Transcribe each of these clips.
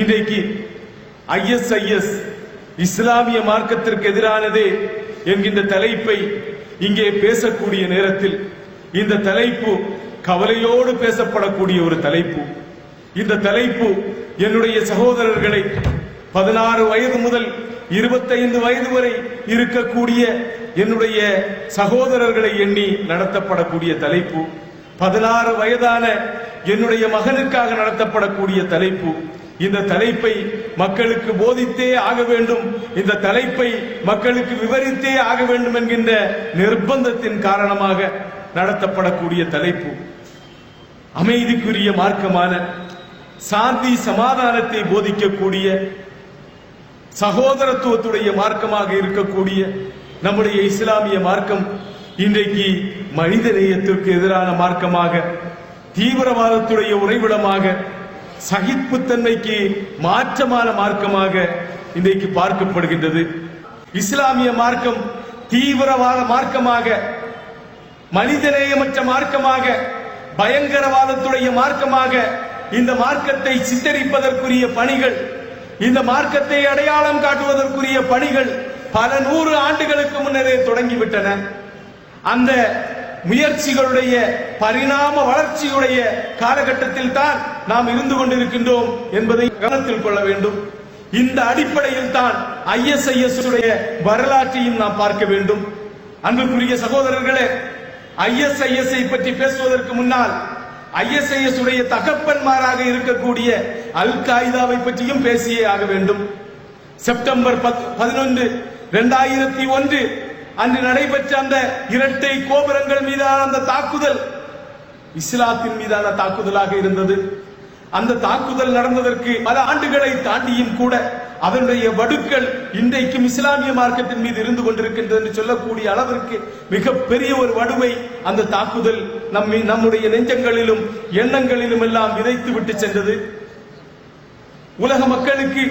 இன்றைக்கு ஐஎஸ்ஐஎஸ் இஸ்லாமிய மார்க்கத்திற்கு எதிரானதே என்கின்ற தலைப்பை இங்கே பேசக்கூடிய நேரத்தில் இந்த தலைப்பு கவலையோடு பேசப்படக்கூடிய ஒரு தலைப்பு. இந்த தலைப்பு என்னுடைய சகோதரர்களை பதினாறு வயது முதல் இருபத்தைந்து வயது வரை இருக்கக்கூடிய என்னுடைய சகோதரர்களை எண்ணி நடத்தப்படக்கூடிய தலைப்பு. பதினாறு வயதான என்னுடைய மகனுக்காக நடத்தப்படக்கூடிய தலைப்பு. இந்த தலைப்பை மக்களுக்கு போதித்தே ஆக வேண்டும். இந்த தலைப்பை மக்களுக்கு விவரித்தே ஆக வேண்டும் என்கின்ற நிர்பந்தத்தின் காரணமாக நடத்தப்படக்கூடிய தலைப்பு. அமைதிக்குரிய மார்க்கமான சாந்தி சமாதானத்தை போதிக்கக்கூடிய சகோதரத்துவத்துடைய மார்க்கமாக இருக்கக்கூடிய நம்முடைய இஸ்லாமிய மார்க்கம் இன்றைக்கு மனித நேயத்திற்கு எதிரான மார்க்கமாக தீவிரவாதத்துடைய உறைவிடமாக சகிப்புத்தன்மைக்கு மாற்றமான மார்க்கமாக இன்றைக்கு பார்க்கப்படுகின்றது. இஸ்லாமிய மார்க்கம் தீவிரவாத மார்க்கமாக மனிதநேயமற்ற மார்க்கமாக பயங்கரவாதத்துடைய மார்க்கமாக இந்த மார்க்கத்தை சித்தரிப்பதற்குரிய பணிகள் இந்த மார்க்கத்தை அடையாளம் காட்டுவதற்குரிய பணிகள் பல நூறு ஆண்டுகளுக்கு முன்னரே தொடங்கிவிட்டன. அந்த முயற்சிகளுடைய பரிணாம வளர்ச்சியுடைய காலகட்டத்தில் தான் நாம் இருந்து கொண்டிருக்கின்றோம் என்பதை கவனத்தில் கொள்ள வேண்டும். இந்த அடிப்படையில் தான் ஐஎஸ்ஐஎஸ் உடைய வரலாற்றையும் நாம் பார்க்க வேண்டும். அன்புக்குரிய சகோதரர்களே ஐஎஸ்ஐஎஸ் பற்றி பேசுவதற்கு முன்னால் ஐஎஸ்ஐஎஸ் உடைய தகப்பன்மாராக இருக்கக்கூடிய அல் காய்தாவை பற்றியும் பேசியே ஆக வேண்டும். செப்டம்பர் பதினொன்று இரண்டாயிரத்தி ஒன்று அன்று நடைபெற்ற அந்த இரட்டை கோபுரங்கள் மீதான அந்த தாக்குதல் இஸ்லாத்தின் மீதான தாக்குதலாக இருந்தது. அந்த தாக்குதல் நடந்ததற்கு பல ஆண்டுகளை தாண்டியும் கூட அதனுடைய வடுக்கள் இன்றைக்கும் இஸ்லாமிய மார்க்கத்தின் மீது இருந்து கொண்டிருக்கின்றது என்று சொல்லக்கூடிய அளவிற்கு மிக பெரிய ஒரு வடுவை அந்த தாக்குதல் நம்மை நம்முடைய நெஞ்சங்களிலும் எண்ணங்களிலும் எல்லாம் விதைத்து விட்டு சென்றது. உலக மக்களுக்கு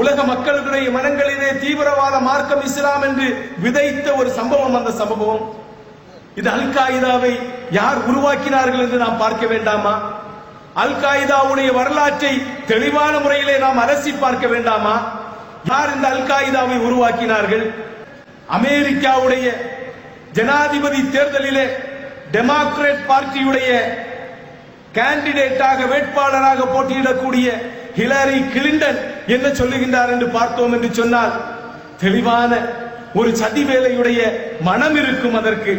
உலக மக்களுடைய மனங்களிலே தீவிரவாத மார்க்கம் இஸ்லாம் என்று விதைத்த ஒரு சம்பவம் அந்த சம்பவம். இது அல் காயிதாவை யார் உருவாக்கினார்கள் என்று நாம் பார்க்க வேண்டாமா? அல் காயிதாவுடைய வரலாற்றை தெளிவான முறையிலே நாம் அலசி பார்க்க வேண்டாமா? யார் இந்த அல் காயிதாவை உருவாக்கினார்கள்? அமெரிக்காவுடைய ஜனாதிபதி தேர்தலிலே டெமோக்ரேட் பார்ட்டியுடைய கேண்டிடேட்டாக வேட்பாளராக போட்டியிடக்கூடிய ஹிலரி கிளின்டன் என்ன சொல்லுகின்றார் என்று பார்த்தோம் என்று சொன்னால் தெளிவான ஒரு சதி வேலையுடைய மனம் இருக்கும் அதற்கு.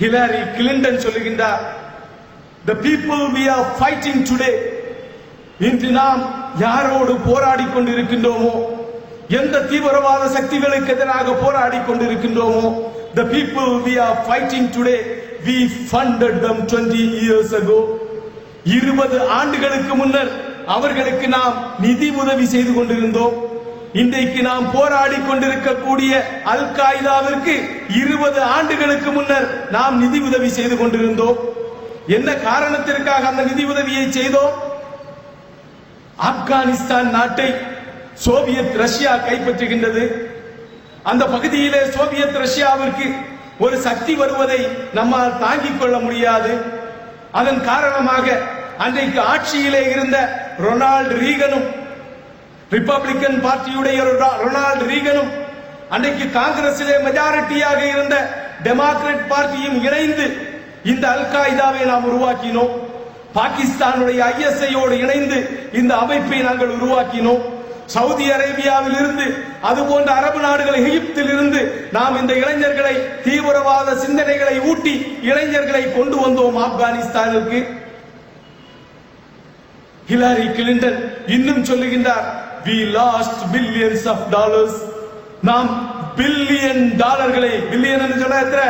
ஹிலாரி கிளின்டன் சொல்லுகின்றார் the people we are fighting today இன்று நாம் யாரோடு போராடி கொண்டிருக்கின்றோமோ எந்த தீவிரவாத சக்திகளுக்கு எதிராக போராடி கொண்டிருக்கின்றோமோ the people we are fighting today we funded them twenty years ago இருபது ஆண்டுகளுக்கு முன்னர் அவர்களுக்கு நாம் நிதி உதவி செய்து கொண்டிருந்தோம். இன்றைக்கு நாம் போராடி கொண்டிருக்கக்கூடிய அல் காய்தாவிற்கு இருபது ஆண்டுகளுக்கு முன்னர் நாம் நிதி உதவி செய்து கொண்டிருந்தோம். என்ன காரணத்திற்காக அந்த நிதி உதவியை செய்தோம்? ஆப்கானிஸ்தான் நாட்டை சோவியத் ரஷ்யா கைப்பற்றுகின்றது. அந்த பகுதியிலே சோவியத் ரஷ்யாவிற்கு ஒரு சக்தி வருவதை நம்மால் தாங்கிக் கொள்ள முடியாது. அதன் காரணமாக அன்றைக்கு ஆட்சியிலே இருந்த ரொனால்டு ரீகனும் ரிப்பப்ளிக்கன் பார்ட்டியுடைய ரொனால்டு ரீகனும் அன்றைக்கு காங்கிரசிலே மெஜாரிட்டியாக இருந்த டெமோக்ரட் பார்ட்டியும் இணைந்து இந்த அல் காய்தாவை நாம் உருவாக்கினோம். பாகிஸ்தானுடைய ஐஎஸ்ஐயோடு இணைந்து இந்த அமைப்பை நாங்கள் உருவாக்கினோம். சவுதி அரேபியாவில் இருந்து அது போன்ற அரபு நாடுகள் எகிப்தில் இருந்து நாம் இந்த இளைஞர்களை தீவிரவாத சிந்தனைகளை ஊட்டி இளைஞர்களை கொண்டு வந்தோம் ஆப்கானிஸ்தானுக்கு. ஹிலாரி கிளின்டன் இன்னும் சொல்லுகின்றார் we lost billions of dollars நாம் பில்லியன் டாலர்களை பில்லியன் என்று சொன்னா எத்தனை?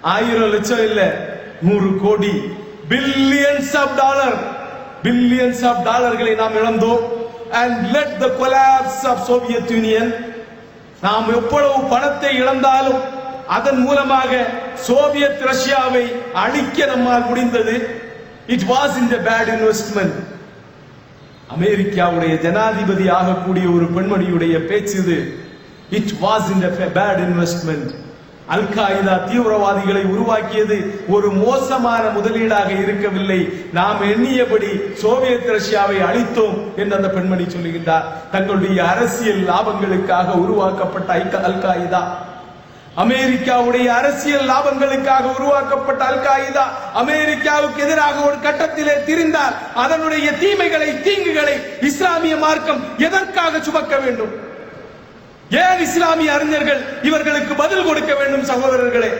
ஆயிரம் லட்சம் இல்ல நூறு கோடி. Billions of dollar billions of டாலர்களை நாம் இழந்தோம். And let the collapse of Soviet Union நாம் எவ்வளவு பணத்தை இழந்தாலும் அதன் மூலமாக சோவியத் ரஷ்யாவை அழிக்க நம்மால் முடிந்தது. It was in the bad investment அமெரிக்காவுடைய ஜனாதிபதி ஆகக்கூடிய ஒரு பெண்மணியுடைய பேச்சு இது. It was in the bad investment al Qaeda தீவிரவாதிகளை உருவாக்கியது ஒரு மோசமான முதலீடாக இருக்கவில்லை. நாம் எண்ணியபடி சோவியத் ரஷ்யாவை அழித்தோம் என்று அந்த பெண்மணி சொல்லுகின்றார். தங்களுடைய அரசியல் லாபங்களுக்காக உருவாக்கப்பட்ட அல்காய்தா அல் அமெரிக்காவுடைய அரசியல் லாபங்களுக்காக உருவாக்கப்பட்ட அல் காயிதா அமெரிக்காவுக்கு எதிராக ஒரு கட்டத்திலே திரிந்தால் அதனுடைய தீமைகளை தீங்குகளை இஸ்லாமிய மார்க்கம் எதற்காக சுமக்க வேண்டும்? ஏன் இஸ்லாமிய அறிஞர்கள் இவர்களுக்கு பதில் கொடுக்க வேண்டும் சகோதரர்களே?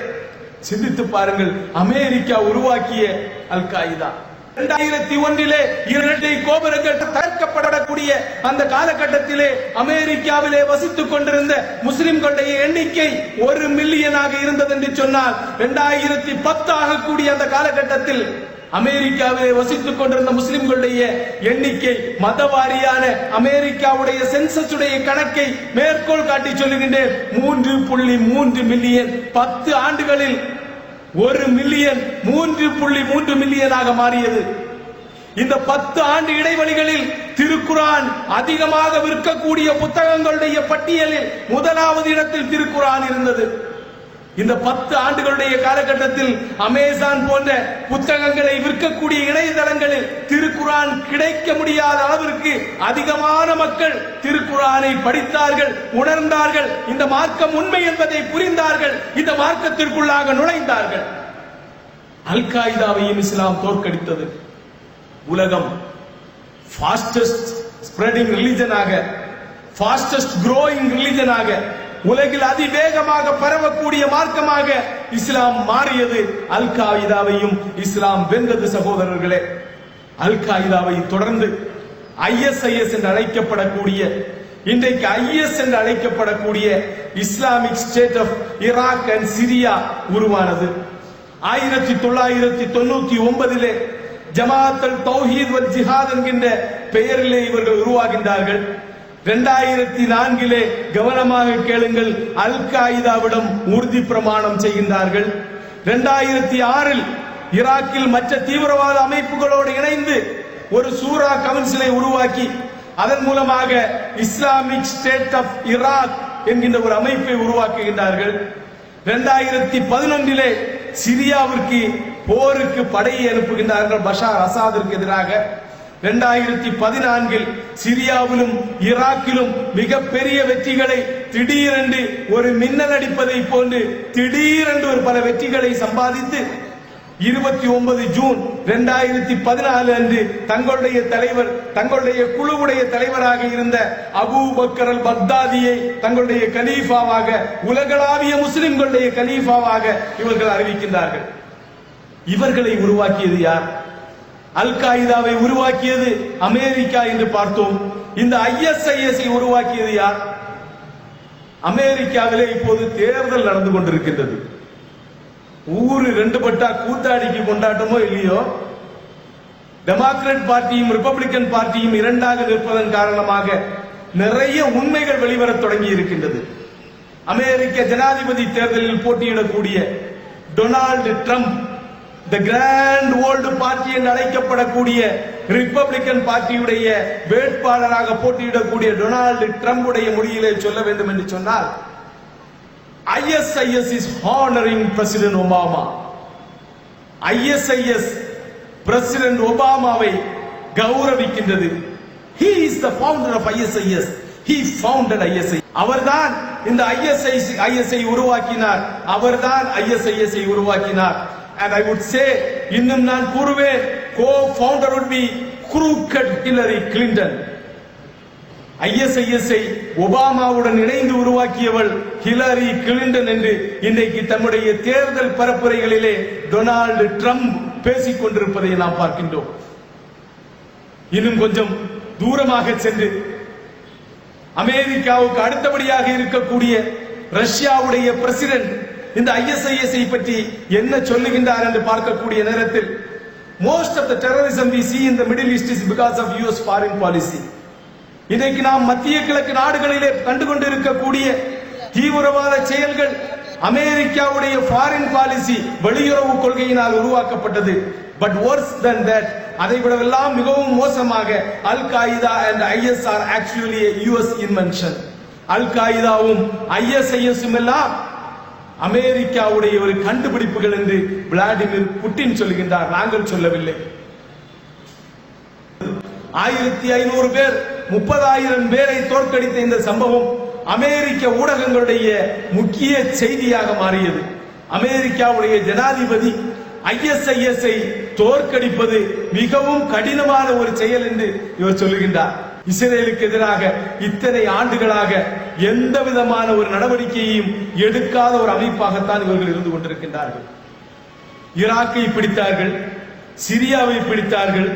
சிந்தித்து பாருங்கள் அமெரிக்கா உருவாக்கிய அல் காயிதா இரண்டாயிரத்தி ஒன்றிலே இரட்டை கோபுரங்கள் தகர்க்கப்படக்கூடிய அந்த காலகட்டத்திலே அமெரிக்காவிலே வசித்துக் கொண்டிருந்த முஸ்லிம்களுடைய எண்ணிக்கை ஒரு மில்லியனாக இருந்தது என்று சொன்னால் இரண்டாயிரத்தி பத்து ஆகக்கூடிய அந்த காலகட்டத்தில் அமெரிக்காவிலே வசித்துக் கொண்டிருந்த முஸ்லிம்களுடைய எண்ணிக்கை மதவாரியான அமெரிக்காவுடைய சென்சஸ் உடைய கணக்கை மேற்கோள் காட்டி சொல்லுகின்றேன். மூன்று புள்ளி மூன்று மில்லியன் பத்து ஆண்டுகளில் ஒரு மில்லியன் மூன்று புள்ளி மூன்று மில்லியனாக மாறியது. இந்த பத்து ஆண்டு இடைவெளிகளில் திருக்குரான் அதிகமாக விற்கக்கூடிய புத்தகங்களுடைய பட்டியலில் முதலாவது இடத்தில் திருக்குரான் இருந்தது. இந்த பத்து ஆண்டுகளுடைய காலகட்டத்தில் அமேசான் போன்ற புத்தகங்களை விற்கக்கூடிய இணையதளங்களில் திருக்குரான் கிடைக்க முடியாத அளவிற்கு அதிகமான மக்கள் திருக்குரானை படித்தார்கள் உணர்ந்தார்கள். இந்த மார்க்கம் உண்மை என்பதை புரிந்தார்கள். இந்த மார்க்கத்திற்குள்ளாக நுழைந்தார்கள். அல் காய்தாவையும் இஸ்லாம் தோற்கடித்தது. உலகம் ஃபாஸ்டஸ்ட் ஸ்ப்ரெடிங் ரிலிஜனாக ஃபாஸ்டஸ்ட் க்ரோயிங் ரிலிஜனாக உலகில் அதிவேகமாக பரவக்கூடிய மார்க்கமாக இஸ்லாம் மாறியது. அல் காயிதாவையும் இஸ்லாம் வென்றது சகோதரர்களே. அல்காயிதாவை தொடர்ந்து ஐஎஸ்ஐஎஸ் என்று அழைக்கப்படக்கூடிய இன்றைக்கு ஐஎஸ் என்று அழைக்கப்படக்கூடிய Islamic State of Iraq and Syria உருவானது. ஆயிரத்தி தொள்ளாயிரத்தி தொண்ணூத்தி ஒன்பதிலே ஜமாத்தல் தௌஹீத் வல் ஜிஹாத் என்கின்ற பெயரிலே இவர்கள் உருவாகின்றார்கள். இரண்டாயிரத்தி நான்கிலே கவனமாக கேளுங்கள் அல் காய்தாவிடம் உறுதி பிரமாணம் செய்கின்றார்கள். இரண்டாயிரத்தி ஆறில் ஈராக்கில் மற்ற தீவிரவாத அமைப்புகளோடு இணைந்து ஒரு சூரா கவுன்சிலை உருவாக்கி அதன் மூலமாக இஸ்லாமிக் ஸ்டேட் ஆஃப் ஈராக் என்கின்ற ஒரு அமைப்பை உருவாக்குகின்றார்கள். இரண்டாயிரத்தி பதினொன்றிலே சிரியாவிற்கு போருக்கு படையை அனுப்புகின்றார்கள் பஷார் அசாதிற்கு எதிராக. இரண்டாயிரத்தி பதினான்கில் சிரியாவிலும் ஈராக்கிலும் மிகப்பெரிய வெற்றிகளை திடீரென்று ஒரு மின்னல் அடிப்பதை போன்று திடீரென்று ஒரு பல வெற்றிகளை சம்பாதித்து இருபத்தி ஒன்பது ஜூன் இரண்டாயிரத்தி பதினாலு அன்று தங்களுடைய தலைவர் தங்களுடைய குழுவுடைய தலைவராக இருந்த அபூ பக்கர் அல் பக்தாதியை தங்களுடைய கலீஃபாவாக உலகளாவிய முஸ்லிம்களுடைய கலீஃபாவாக இவர்கள் அறிவிக்கின்றார்கள். இவர்களை உருவாக்கியது யார்? அல் காயிதாவை உருவாக்கியது அமெரிக்கா என்று பார்த்தோம். இந்த ஐஎஸ்ஐஎஸ்ஐ உருவாக்கியது யார்? அமெரிக்காவிலே இப்போது தேர்தல் நடந்து கொண்டிருக்கின்றது. ஊரு ரெண்டு பட்டா கூத்தாடிக்கு கொண்டாட்டமோ இல்லையோ? டெமோக்ரட் பார்ட்டியும் ரிப்பப்ளிக்கன் பார்ட்டியும் இரண்டாக நிற்பதன் காரணமாக நிறைய உண்மைகள் வெளிவரத் தொடங்கி இருக்கின்றது. அமெரிக்க ஜனாதிபதி தேர்தலில் போட்டியிடக்கூடிய Donald Trump the grand old party என்று அழைக்கப்படக்கூடிய ரிப்பப்ளிக்கன் பார்ட்டியுடைய வேட்பாளராக போட்டியிடக்கூடிய டொனால்டு ட்ரம்புடைய மொழியிலே சொல்ல வேண்டும் என்று சொன்னால் ISIS is honoring President Obama. ISIS President ஒபாமாவை கௌரவிக்கின்றது he is the founder of ISIS he founded ISIS அவர்தான் இந்த ISI ISI உருவாக்கினார் அவர்தான் ISIS ஐ உருவாக்கினார் and i would say இன்னும் நான் கூறுவேன் co founder would be crooked hillary clinton ஐஎஸ்ஐஎஸ்ஐ ஒபாமாவுடன் இணைந்து உருவாக்கியவள் ஹிலரி கிளின்டன் என்று இன்றைக்கு தம்முடைய தேர்தல் பரப்புரைகளிலே டொனால்டு ட்ரம்ப் பேசிக் கொண்டிருப்பதை நாம் பார்க்கின்றோம். இன்னும் கொஞ்சம் தூரமாக சென்று அமெரிக்காவுக்கு அடுத்தபடியாக இருக்கக்கூடிய ரஷ்யாவுடைய பிரசிடென்ட் இந்த ஐஎஸ்ஐஎஸ்ஐ பற்றி என்ன சொல்லுகின்றார் என்று பார்க்கக்கூடிய நேரத்தில் most of the terrorism we see in the Middle East is because of US foreign policy இன்றைக்கு நாம் மத்திய கிழக்கு நாடுகளிலே கண்டு கொண்டிருக்கக்கூடிய தீவிரவாத செயல்கள் அமெரிக்காவுடைய ஃபாரின் பாலிசி வெளியுறவு கொள்கையினால் உருவாக்கப்பட்டது. பட் ஒர்ஸ் தன் தட் அதை விடவெல்லாம் மிகவும் மோசமாக al Qaeda and IS are actually US invention al காயிதாவும் ஐஎஸ்ஐஎஸும் எல்லாம் அமெரிக்காவுடைய ஒரு கண்டுபிடிப்புகள் என்று விளாடிமிர் புட்டின் சொல்கின்றார். நாங்கள் சொல்லவில்லை. ஆயிரத்தி ஐநூறு பேர் முப்பதாயிரம் பேரை தோற்கடித்த இந்த சம்பவம் அமெரிக்க ஊடகங்களுடைய முக்கிய செய்தியாக மாறியது. அமெரிக்காவுடைய ஜனாதிபதி ஐஎஸ்ஐஎஸ்ஐ தோற்கடிப்பது மிகவும் கடினமான ஒரு செயல் என்று இவர் சொல்லுகின்றார். இஸ்ரேலுக்கு எதிராக இத்தனை ஆண்டுகளாக எந்த விதமான ஒரு நடவடிக்கையையும் எடுக்காத ஒரு அமைப்பாகத்தான் இவர்கள் இருந்து கொண்டிருக்கின்றார்கள். ஈராக்கை பிடித்தார்கள் சிரியாவை பிடித்தார்கள்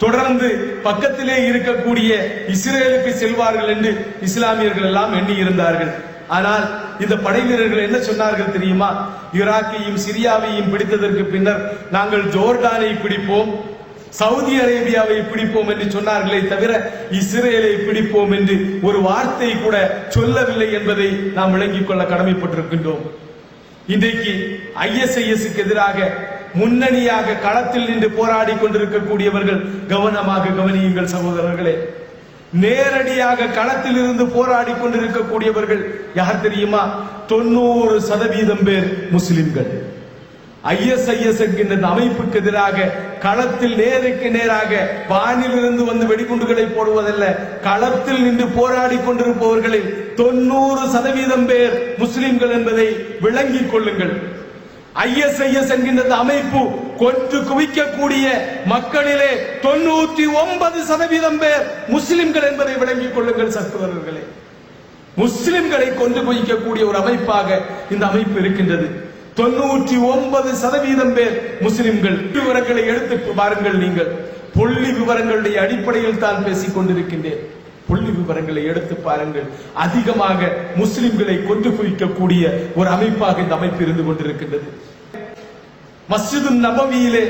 தொடர்ந்து பக்கத்திலே இருக்கக்கூடிய இஸ்ரேலுக்கு செல்வார்கள் என்று இஸ்லாமியர்கள் எல்லாம் எண்ணி இருந்தார்கள் ஆனால் இந்த படை வீரர்கள் என்ன சொன்னார்கள் தெரியுமா? ஈராக்கையும் சிரியாவையும் பிடித்ததற்கு பின்னர் நாங்கள் ஜோர்டானை பிடிப்போம் சவுதி அரேபியாவை பிடிப்போம் என்று சொன்னார்களே தவிர இஸ்ரேலை பிடிப்போம் என்று ஒரு வார்த்தை கூட சொல்லவில்லை என்பதை நாம் விளங்கிக் கொள்ள கடமைப்பட்டிருக்கின்றோம். இன்றைக்கு ஐஎஸ்ஐஎஸ்க்கு எதிராக முன்னணியாக களத்தில் நின்று போராடி கொண்டிருக்கக்கூடியவர்கள் கவனமாக கவனியுங்கள் சகோதரர்களே. நேரடியாக களத்தில் இருந்து போராடி கொண்டிருக்கக்கூடியவர்கள் யார் தெரியுமா? தொண்ணூறு சதவீதம் பேர் முஸ்லிம்கள். ஐஎஸ்ஐஎஸ் என்கின்ற அமைப்புக்கு எதிராக களத்தில் நேருக்கு நேராக வானிலிருந்து வந்து வெடிகுண்டுகளை போடுவதல்ல களத்தில் நின்று போராடி கொண்டிருப்பவர்களில் தொண்ணூறு சதவீதம் பேர் முஸ்லிம்கள் என்பதை விளங்கிக் கொள்ளுங்கள். ஐஎஸ்ஐஎஸ் என்கின்ற அமைப்பு கொன்று குவிக்கக்கூடிய மக்களிலே தொண்ணூற்றி ஒன்பது சதவீதம் பேர் முஸ்லிம்கள் என்பதை விளங்கிக் கொள்ளுங்கள் சகோதரர்களே முஸ்லிம்களை கொண்டு குவிக்கக்கூடிய ஒரு அமைப்பாக இந்த அமைப்பு இருக்கின்றது. தொண்ணூற்றி ஒன்பது சதவீதம் பேர் முஸ்லிம்கள். விவரங்களை எடுத்து பாருங்கள் நீங்கள். புள்ளி விவரங்களுடைய அடிப்படையில் தான் பேசிக் கொண்டிருக்கின்றேன். புள்ளி விவரங்களை எடுத்து பாருங்கள். அதிகமாக முஸ்லிம்களை கொண்டு குவிக்கக்கூடிய ஒரு அமைப்பாக இந்த அமைப்பு இருந்து கொண்டிருக்கின்றது. மஸ்ஜிது நபவியிலே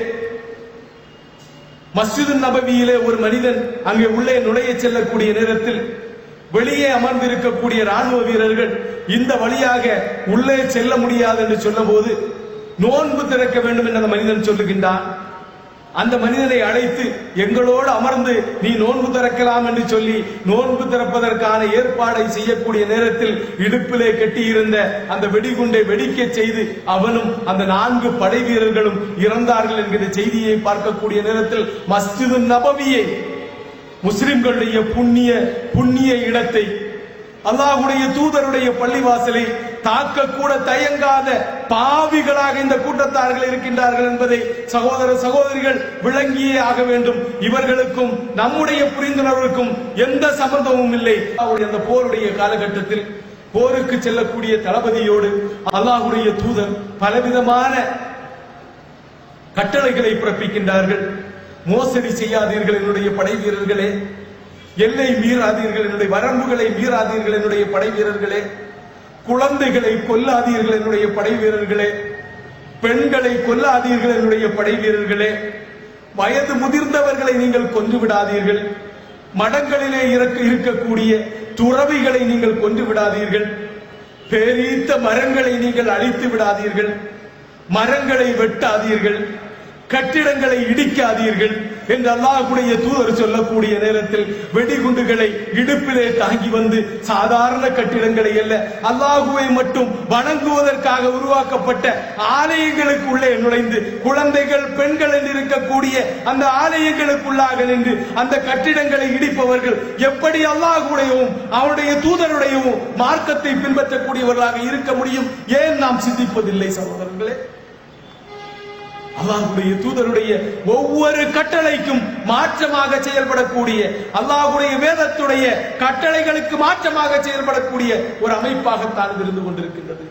மஸ்ஜிது நபவியிலே ஒரு மனிதன் அங்கே உள்ளே நுழைய செல்லக்கூடிய நேரத்தில் வெளியே அமர்ந்திருக்கக்கூடிய ராணுவ வீரர்கள் இந்த வழியாக உள்ளே செல்ல முடியாது என்று சொன்னபோது நோன்பு திறக்க வேண்டும் என்று அந்த மனிதன் சொல்லுகின்றான். அந்த மனிதனை அழைத்து எங்களோடு அமர்ந்து நீ நோன்பு திறக்கலாம் என்று சொல்லி நோன்பு திறப்பதற்கான ஏற்பாடை செய்யக்கூடிய நேரத்தில் இடுப்பிலே கட்டியிருந்த அந்த வெடிகுண்டை வெடிக்க செய்து அவனும் அந்த நான்கு படை வீரர்களும் இறந்தார்கள் என்கிற செய்தியை பார்க்கக்கூடிய நேரத்தில் மஸ்ஜிது நபவியை முஸ்லிம்களுடைய புண்ணிய புண்ணிய இடத்தை அல்லாஹுடைய தூதருடைய பள்ளிவாசலை தாக்க கூட தயங்காத பாவிகளாக இந்த கூட்டத்தார்கள் இருக்கின்றார்கள் என்பதை சகோதர சகோதரிகள் விளங்கியே ஆக வேண்டும். இவர்களுக்கும் நம்முடைய புரிந்துணர்வுக்கும் எந்த சம்பந்தமும் இல்லை. அவருடைய அந்த போருடைய காலகட்டத்தில் போருக்கு செல்லக்கூடிய தளபதியோடு அல்லாஹுடைய தூதர் பலவிதமான கட்டளைகளை பிறப்பிக்கின்றார்கள். மோசடி செய்யாதீர்கள் என்னுடைய படை வீரர்களே எல்லை மீறாதீர்கள் என்னுடைய வரம்புகளை மீறாதீர்கள் என்னுடைய படை வீரர்களே. குழந்தைகளை கொல்லாதீர்கள் என்னுடைய படை வீரர்களே. பெண்களை கொல்லாதீர்கள் என்னுடைய படை வீரர்களே. வயது முதிர்ந்தவர்களை நீங்கள் கொன்று விடாதீர்கள் மடங்களிலே இறக்க இருக்கக்கூடிய துறவிகளை நீங்கள் கொன்று விடாதீர்கள் பேரீத்த மரங்களை நீங்கள் அழித்து விடாதீர்கள் மரங்களை வெட்டாதீர்கள். கட்டிடங்களை இடிக்காதீர்கள் என்று அல்லாஹுடைய தூதர் சொல்லக்கூடிய நேரத்தில் வெடிகுண்டுகளை இடுப்பிலே தாங்கி வந்து சாதாரண கட்டிடங்களை அல்ல அல்லாஹுவை மட்டும் வணங்குவதற்காக உருவாக்கப்பட்ட ஆலயங்களுக்குள்ளே நுழைந்து குழந்தைகள் பெண்கள் என்று இருக்கக்கூடிய அந்த ஆலயங்களுக்குள்ளாக நின்று அந்த கட்டிடங்களை இடிப்பவர்கள் எப்படி அல்லாஹுடையவும் அவனுடைய தூதருடையவும் மார்க்கத்தை பின்பற்றக்கூடியவர்களாக இருக்க முடியும்? ஏன் நாம் சிந்திப்பதில்லை சகோதரர்களே? அல்லாஹுடைய தூதருடைய ஒவ்வொரு கட்டளைக்கும் மாற்றமாக செயல்படக்கூடிய அல்லாஹ்வுடைய வேதத்துடைய கட்டளைகளுக்கு மாற்றமாக செயல்படக்கூடிய ஒரு அமைப்பாகத்தான் இருந்து கொண்டிருக்கின்றது.